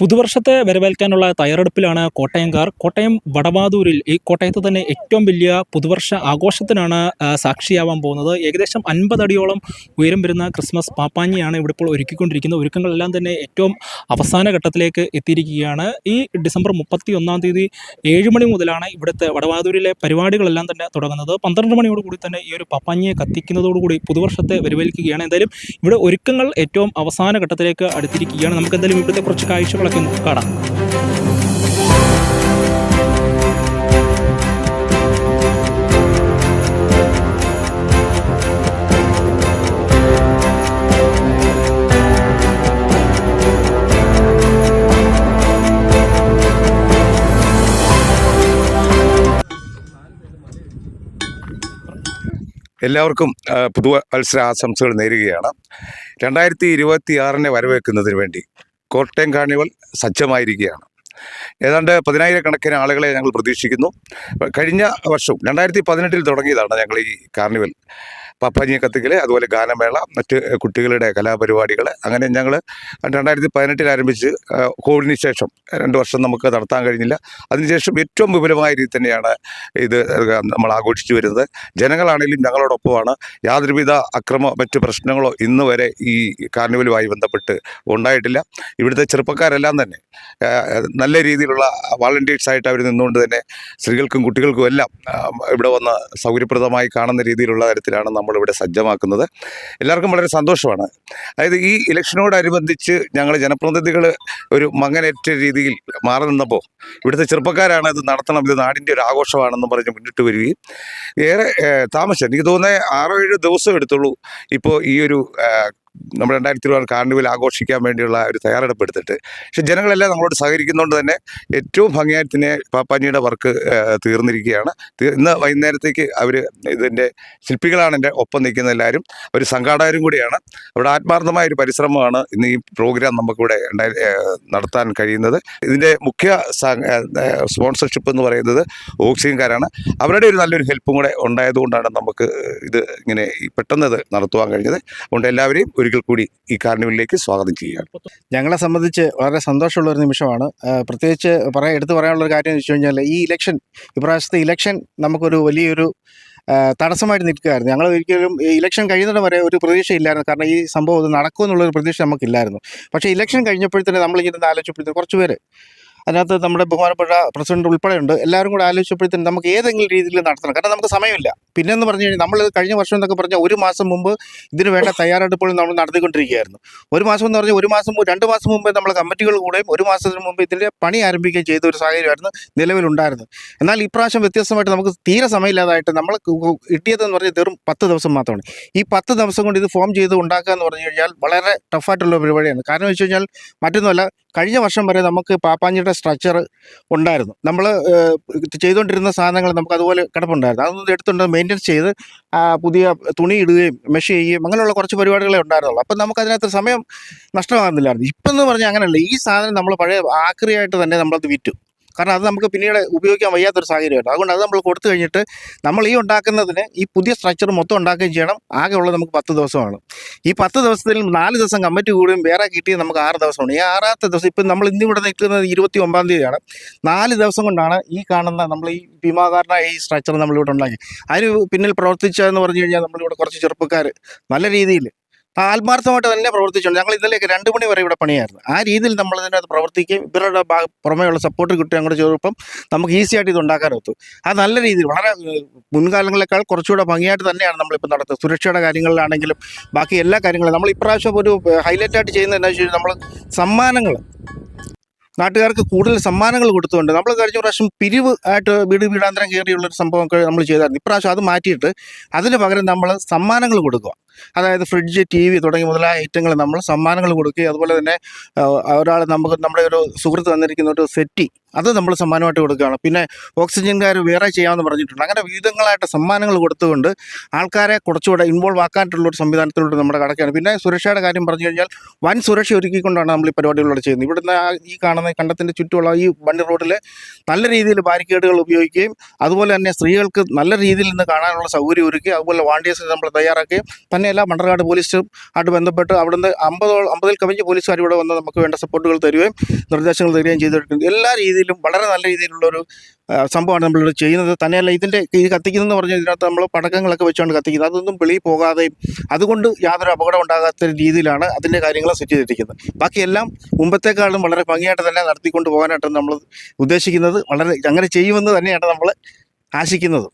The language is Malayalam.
പുതുവർഷത്തെ വരവേൽക്കാനുള്ള തയ്യാറെടുപ്പിലാണ് കോട്ടയംകാർ. കോട്ടയം വടവാതൂരിൽ ഈ കോട്ടയത്ത് തന്നെ ഏറ്റവും വലിയ പുതുവർഷ ആഘോഷത്തിനാണ് സാക്ഷിയാവാൻ പോകുന്നത്. ഏകദേശം അൻപത് അടിയോളം ഉയരം വരുന്ന ക്രിസ്മസ് പാപ്പാഞ്ഞിയാണ് ഇവിടെ ഇപ്പോൾ ഒരുക്കിക്കൊണ്ടിരിക്കുന്നത്. ഒരുക്കങ്ങളെല്ലാം തന്നെ ഏറ്റവും അവസാന ഘട്ടത്തിലേക്ക് എത്തിയിരിക്കുകയാണ്. ഈ ഡിസംബർ മുപ്പത്തി ഒന്നാം തീയതി ഏഴ് മണി മുതലാണ് ഇവിടുത്തെ വടവാതൂരിലെ പരിപാടികളെല്ലാം തന്നെ തുടങ്ങുന്നത്. പന്ത്രണ്ട് മണിയോടുകൂടി തന്നെ ഈ ഒരു പാപ്പാഞ്ഞിയെ കത്തിക്കുന്നതോടുകൂടി പുതുവർഷത്തെ വരവേൽക്കുകയാണ്. എന്തായാലും ഇവിടെ ഒരുക്കങ്ങൾ ഏറ്റവും അവസാന ഘട്ടത്തിലേക്ക് അടുത്തിരിക്കുകയാണ്. നമുക്ക് എന്തായാലും ഇവിടുത്തെ കുറച്ച് ഒന്ന് കാണാം. എല്ലാവർക്കും പുതുവത്സര ആശംസകൾ നേരുകയാണ്. രണ്ടായിരത്തി ഇരുപത്തി ആറിനെ വരവേൽക്കുന്നതിന് വേണ്ടി കോട്ടയം കാർണിവൽ സജ്ജമായിരിക്കുകയാണ്. ഏതാണ്ട് പതിനായിരക്കണക്കിന് ആളുകളെ ഞങ്ങൾ പ്രതീക്ഷിക്കുന്നു. കഴിഞ്ഞ വർഷം രണ്ടായിരത്തി പതിനെട്ടിൽ തുടങ്ങിയതാണ് ഞങ്ങൾ ഈ കാർണിവൽ പപ്പാജിയ കത്തിക്കൽ അതുപോലെ ഗാനമേള മറ്റ് കുട്ടികളുടെ കലാപരിപാടികൾ അങ്ങനെ ഞങ്ങൾ രണ്ടായിരത്തി പതിനെട്ടിൽ ആരംഭിച്ച് കോവിഡിന് ശേഷം രണ്ട് വർഷം നമുക്ക് നടത്താൻ കഴിഞ്ഞില്ല. അതിനുശേഷം ഏറ്റവും വിപുലമായ രീതി തന്നെയാണ് ഇത് നമ്മൾ ആഘോഷിച്ചു വരുന്നത്. ജനങ്ങളാണെങ്കിലും ഞങ്ങളോടൊപ്പമാണ്. യാതൊരുവിധ അക്രമ മറ്റ് പ്രശ്നങ്ങളോ ഇന്ന് വരെ ഈ കാർണിവലുമായി ബന്ധപ്പെട്ട് ഉണ്ടായിട്ടില്ല. ഇവിടുത്തെ ചെറുപ്പക്കാരെല്ലാം തന്നെ നല്ല രീതിയിലുള്ള വാളണ്ടിയേഴ്സ് ആയിട്ട് അവർ നിന്നുകൊണ്ട് തന്നെ സ്ത്രീകൾക്കും കുട്ടികൾക്കും എല്ലാം ഇവിടെ വന്ന് സൗകര്യപ്രദമായി കാണുന്ന രീതിയിലുള്ള തരത്തിലാണ് നമ്മളിവിടെ സജ്ജമാക്കുന്നത്. എല്ലാവർക്കും വളരെ സന്തോഷമാണ്. അതായത് ഈ ഇലക്ഷനോടനുബന്ധിച്ച് ഞങ്ങൾ ജനപ്രതിനിധികൾ ഒരു മങ്ങനേറ്റ രീതിയിൽ മാറി നിന്നപ്പോൾ ഇവിടുത്തെ ചെറുപ്പക്കാരാണ് ഇത് നടത്തണം ഇത് നാടിന്റെ ഒരു ആഘോഷമാണെന്ന് പറഞ്ഞ് മുന്നിട്ട് വരികയും. ഏറെ താമസം എനിക്ക് തോന്നുന്നത് ആറോ ഏഴ് ദിവസം എടുത്തുള്ളൂ ഇപ്പോൾ ഈ ഒരു നമ്മുടെ രണ്ടായിരത്തി ഇരുപത് കാർണിവൽ ആഘോഷിക്കാൻ വേണ്ടിയുള്ള ഒരു തയ്യാറെടുപ്പ് എടുത്തിട്ട്. പക്ഷെ ജനങ്ങളെല്ലാം നമ്മളോട് സഹകരിക്കുന്നതുകൊണ്ട് തന്നെ ഏറ്റവും ഭംഗിയായിട്ട് തന്നെ പാപ്പാഞ്ഞിയുടെ വർക്ക് തീർന്നിരിക്കുകയാണ്. ഇന്ന് വൈകുന്നേരത്തേക്ക് അവർ ഇതിന്റെ ശില്പികളാണ് എന്റെ ഒപ്പം നിൽക്കുന്ന എല്ലാവരും. ഒരു സംഘാടകരും കൂടിയാണ്. അവിടെ ആത്മാർത്ഥമായ ഒരു പരിശ്രമമാണ് ഇന്ന് ഈ പ്രോഗ്രാം നമുക്കിവിടെ നടത്താൻ കഴിയുന്നത്. ഇതിന്റെ മുഖ്യ സ്പോൺസർഷിപ്പ് എന്ന് പറയുന്നത് ഓക്സിജൻകാരാണ്. അവരുടെ ഒരു നല്ലൊരു ഹെൽപ്പും കൂടെ ഉണ്ടായതുകൊണ്ടാണ് നമുക്ക് ഇത് ഇങ്ങനെ പെട്ടെന്ന് ഇത് നടത്തുവാൻ കഴിഞ്ഞത്. അതുകൊണ്ട് എല്ലാവരെയും ഒരിക്കൽ കൂടി ഈ കാർണിവലിലേക്ക് സ്വാഗതം ചെയ്യുകയാണ്. ഞങ്ങളെ സംബന്ധിച്ച് വളരെ സന്തോഷമുള്ള ഒരു നിമിഷമാണ്. പ്രത്യേകിച്ച് പറയാൻ എടുത്തു പറയാനുള്ള ഒരു കാര്യം എന്ന് വെച്ച് കഴിഞ്ഞാൽ ഈ ഇലക്ഷൻ ഇപ്രാവശ്യത്തെ ഇലക്ഷൻ നമുക്കൊരു വലിയൊരു തടസ്സമായിട്ട് നിൽക്കുകയായിരുന്നു. ഞങ്ങൾ ഒരിക്കലും ഇലക്ഷൻ കഴിയുന്നിടം വരെ ഒരു പ്രതീക്ഷയില്ലായിരുന്നു കാരണം ഈ സംഭവം ഇത് നടക്കുമെന്നുള്ളൊരു പ്രതീക്ഷ നമുക്കില്ലായിരുന്നു. പക്ഷേ ഇലക്ഷൻ കഴിഞ്ഞപ്പോഴത്തേന് നമ്മളിങ്ങനെ ആലോചിച്ചപ്പോഴത്തേന് കുറച്ച് പേര് അതിനകത്ത് നമ്മുടെ ബഹുമാനപ്പെട്ട പ്രസിഡന്റ് ഉൾപ്പെടെയുണ്ട്. എല്ലാവരും കൂടെ ആലോചിച്ചപ്പോഴത്തേനും നമുക്ക് ഏതെങ്കിലും രീതിയിൽ നടത്തണം. കാരണം നമുക്ക് സമയമില്ല. പിന്നെ എന്ന് പറഞ്ഞു കഴിഞ്ഞാൽ നമ്മൾ കഴിഞ്ഞ വർഷം എന്നൊക്കെ പറഞ്ഞാൽ ഒരു മാസം മുമ്പ് ഇതിന് വേണ്ട തയ്യാറെടുപ്പുകൾ നമ്മൾ നടത്തിക്കൊണ്ടിരിക്കുകയായിരുന്നു ഒരു മാസം എന്ന് പറഞ്ഞാൽ ഒരു മാസം രണ്ട് മാസം മുമ്പേ നമ്മൾ കമ്മിറ്റികൾ കൂടെയും ഒരു മാസത്തിന് മുമ്പ് ഇതിന്റെ പണി ആരംഭിക്കുകയും ചെയ്ത ഒരു സാഹചര്യമായിരുന്നു നിലവിലുണ്ടായിരുന്നു എന്നാൽ ഇപ്രാവശ്യം വ്യത്യസ്തമായിട്ട് നമുക്ക് തീരെ സമയമില്ലാതായിട്ട് നമ്മൾ കിട്ടിയതെന്ന് പറഞ്ഞാൽ വെറും പത്ത് ദിവസം മാത്രമാണ്. ഈ പത്ത് ദിവസം കൊണ്ട് ഇത് ഫോം ചെയ്ത് ഉണ്ടാക്കുക എന്ന് പറഞ്ഞു കഴിഞ്ഞാൽ വളരെ ടഫായിട്ടുള്ള പരിപാടിയാണ്. കാരണം വെച്ച് കഴിഞ്ഞാൽ മറ്റൊന്നുമല്ല കഴിഞ്ഞ വർഷം വരെ നമുക്ക് പാപ്പാഞ്ചിയുടെ സ്ട്രക്ചർ ഉണ്ടായിരുന്നു. നമ്മൾ ചെയ്തുകൊണ്ടിരുന്ന സാധനങ്ങൾ നമുക്ക് അതുപോലെ കിടപ്പുണ്ടായിരുന്നു. അതൊന്നും എടുത്തുകൊണ്ട് മെയിന്റെനൻസ് ചെയ്ത് പുതിയ തുണി ഇടുകയും മെഷ് ചെയ്യുകയും അങ്ങനെയുള്ള കുറച്ച് പരിപാടികളെ ഉണ്ടായിരുന്നുള്ളൂ. അപ്പം നമുക്ക് അതിനകത്ത് സമയം നഷ്ടമാകുന്നില്ലായിരുന്നു. ഇപ്പം എന്ന് പറഞ്ഞാൽ അങ്ങനെയല്ല. ഈ സാധനം നമ്മൾ പഴയ ആക്രിയായിട്ട് തന്നെ നമ്മളത് വിറ്റു. കാരണം അത് നമുക്ക് പിന്നീട് ഉപയോഗിക്കാൻ വയ്യാത്തൊരു സാഹചര്യമായിട്ട് അതുകൊണ്ട് അത് നമ്മൾ കൊടുത്തു കഴിഞ്ഞിട്ട് നമ്മൾ ഈ ഉണ്ടാക്കുന്നതിന് ഈ പുതിയ സ്ട്രക്ചർ മൊത്തം ഉണ്ടാക്കുകയും ചെയ്യണം. ആകെ ഉള്ളത് നമുക്ക് പത്ത് ദിവസമാണ്. ഈ പത്ത് ദിവസത്തിൽ നാല് ദിവസം കമ്മിറ്റി കൂടുകയും വേറെ കിട്ടിയത് നമുക്ക് ആറ് ദിവസമാണ്. ഈ ആറാമത്തെ ദിവസം ഇപ്പം നമ്മൾ ഇന്ന് ഇവിടെ നിൽക്കുന്നത് ഇരുപത്തി ഒമ്പതാം തീയതിയാണ്. നാല് ദിവസം കൊണ്ടാണ് ഈ കാണുന്ന നമ്മൾ ഈ ഭീമാകാരനായ ഈ സ്ട്രക്ചർ നമ്മളിവിടെ ഉണ്ടാക്കി അതിന് പിന്നിൽ പ്രവർത്തിച്ചതെന്ന് പറഞ്ഞു കഴിഞ്ഞാൽ നമ്മളിവിടെ കുറച്ച് ചെറുപ്പക്കാർ നല്ല രീതിയിൽ ആത്മാർത്ഥമായിട്ട് തന്നെ പ്രവർത്തിച്ചുണ്ട് ഞങ്ങൾ ഇന്നലെയൊക്കെ രണ്ട് മണി വരെ ഇവിടെ പണിയായിരുന്നു. ആ രീതിയിൽ നമ്മൾ ഇതിനകത്ത് പ്രവർത്തിക്കുകയും ഇവരുടെ പുറമേയുള്ള സപ്പോർട്ട് കിട്ടുകയും അങ്ങോട്ട് ചെയ്തപ്പം നമുക്ക് ഈസി ആയിട്ട് ഇത് ഉണ്ടാക്കാൻ ഒത്തു. അത് നല്ല രീതിയിൽ വളരെ മുൻകാലങ്ങളെക്കാൾ കുറച്ചുകൂടെ ഭംഗിയായിട്ട് തന്നെയാണ് നമ്മളിപ്പോൾ നടത്തുന്നത്. സുരക്ഷയുടെ കാര്യങ്ങളിലാണെങ്കിലും ബാക്കി എല്ലാ കാര്യങ്ങളും. നമ്മൾ ഇപ്രാവശ്യം ഒരു ഹൈലൈറ്റ് ആയിട്ട് ചെയ്യുന്നത് എന്താ വെച്ച് കഴിഞ്ഞാൽ നമ്മൾ സമ്മാനങ്ങൾ നാട്ടുകാർക്ക് കൂടുതൽ സമ്മാനങ്ങൾ കൊടുത്തുകൊണ്ട് നമ്മൾ കഴിഞ്ഞ പ്രാവശ്യം പിരിവ് ആയിട്ട് വീട് വീടാന്തരം കയറിയുള്ള ഒരു സംഭവമൊക്കെ നമ്മൾ ചെയ്തായിരുന്നു. ഇപ്രാവശ്യം അത് മാറ്റിയിട്ട് അതിന് പകരം നമ്മൾ സമ്മാനങ്ങൾ കൊടുക്കുക. അതായത് ഫ്രിഡ്ജ് ടി വി തുടങ്ങി മുതലായ ഐറ്റങ്ങൾ നമ്മൾ സമ്മാനങ്ങൾ കൊടുക്കുകയും അതുപോലെ തന്നെ ഒരാൾ നമുക്ക് നമ്മുടെ ഒരു സുഹൃത്ത് തന്നിരിക്കുന്ന ഒരു സെറ്റി അത് നമ്മൾ സമ്മാനമായിട്ട് കൊടുക്കുകയാണ്. പിന്നെ ഓക്സിജൻകാർ വേറെ ചെയ്യാമെന്ന് പറഞ്ഞിട്ടുണ്ട്. അങ്ങനെ വിവിധങ്ങളായിട്ട് സമ്മാനങ്ങൾ കൊടുത്തുകൊണ്ട് ആൾക്കാരെ കുറച്ചുകൂടെ ഇൻവോൾവ് ആക്കാനായിട്ടുള്ള ഒരു സംവിധാനത്തിലൂടെ നമ്മുടെ കടക്കുകയാണ്. പിന്നെ സുരക്ഷയുടെ കാര്യം പറഞ്ഞു കഴിഞ്ഞാൽ വൻ സുരക്ഷ ഒരുക്കിക്കൊണ്ടാണ് നമ്മൾ ഈ പരിപാടികളോട് ചെയ്യുന്നത്. ഇവിടുന്ന് ഈ കാണുന്ന കണ്ടത്തിന്റെ ചുറ്റുമുള്ള ഈ വണ്ടി റോഡിൽ നല്ല രീതിയിൽ ബാരിക്കേഡുകൾ ഉപയോഗിക്കുകയും അതുപോലെ തന്നെ സ്ത്രീകൾക്ക് നല്ല രീതിയിൽ നിന്ന് കാണാനുള്ള സൗകര്യം ഒരുക്കി അതുപോലെ വാണ്ടിയേഴ്സ് നമ്മൾ തയ്യാറാക്കുകയും തന്നെ തന്നെയല്ല മണ്ണർകാട് പോലീസും ആയിട്ട് ബന്ധപ്പെട്ട് അവിടുന്ന് അമ്പതോളം അമ്പതിൽ കവിഞ്ഞ് പോലീസുകാർ ഇവിടെ വന്ന് നമുക്ക് വേണ്ട സപ്പോർട്ടുകൾ തരുകയും നിർദ്ദേശങ്ങൾ തരികയും ചെയ്തിട്ടുണ്ട്. എല്ലാ രീതിയിലും വളരെ നല്ല രീതിയിലുള്ളൊരു സംഭവമാണ് നമ്മളിവിടെ ചെയ്യുന്നത്. തന്നെയല്ല ഇതിന്റെ ഈ കത്തിക്കുന്നതെന്ന് പറഞ്ഞാൽ ഇതിനകത്ത് നമ്മൾ പടക്കങ്ങളൊക്കെ വെച്ചുകൊണ്ട് കത്തിക്കുന്നത്. അതൊന്നും വെളി പോകാതെയും അതുകൊണ്ട് യാതൊരു അപകടം ഉണ്ടാകാത്ത രീതിയിലാണ് അതിന്റെ കാര്യങ്ങൾ സെറ്റ് ചെയ്തിരിക്കുന്നത്. ബാക്കിയെല്ലാം മുമ്പത്തേക്കാളും വളരെ ഭംഗിയായിട്ട് തന്നെ നടത്തിക്കൊണ്ട് പോകാനായിട്ട് നമ്മൾ ഉദ്ദേശിക്കുന്നത്. വളരെ അങ്ങനെ ചെയ്യുമെന്ന് തന്നെയാണ് നമ്മൾ ആശിക്കുന്നത്.